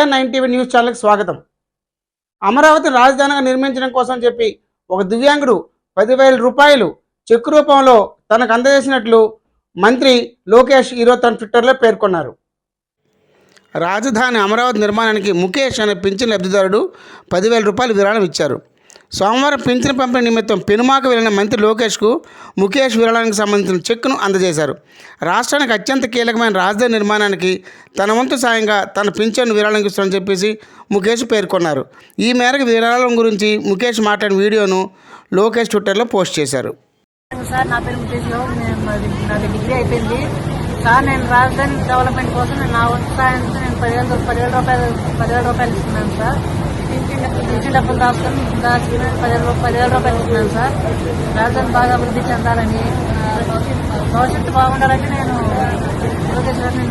GR nine TV news ఛానల్కి స్వాగతం. అమరావతి రాజధానిగా నిర్మించడం కోసం చెప్పి ఒక దివ్యాంగుడు పదివేల రూపాయలు చెక్ రూపంలో తనకు అందజేసినట్లు మంత్రి లోకేష్ ఈరోజు తన ట్విట్టర్లో పేర్కొన్నారు. రాజధాని అమరావతి నిర్మాణానికి ముఖేష్ అనే పింఛన్ లబ్ధిదారుడు పదివేల రూపాయలు విరాళం ఇచ్చారు. సోమవారం పింఛన్ పంపిణీ నిమిత్తం పెనుమాకు వెళ్ళిన మంత్రి లోకేష్కు ముఖేష్ విరాళానికి సంబంధించిన చెక్కును అందజేశారు. రాష్ట్రానికి అత్యంత కీలకమైన రాజధాని నిర్మాణానికి తన వంతు సాయంగా తన పింఛను విరాళం ఇస్తానని చెప్పేసి ముఖేష్ పేర్కొన్నారు. ఈ మేరకు విరాళం గురించి ముఖేష్ మాట్లాడిన వీడియోను లోకేష్ ట్విట్టర్లో పోస్ట్ చేశారు. సార్ నా పేరు ముఖేష్ నేను నాది డిగ్రీ అయిపోయింది. సార్ నేను రాజధాని డెవలప్మెంట్ కోసం నా వంతు సాయంతో నేను పదివేల పదివేల రూపాయలు పదివేల రూపాయలు ఇస్తున్నాను సార్. డబ్బులు దాచుకొని దాచుకుని పదివేల పదివేల రూపాయలు ఇస్తున్నాను సార్. రాజధాని బాగా అభివృద్ధి చెందాలని భవిష్యత్తు బాగుండాలని నేను లోకేష్ గారిని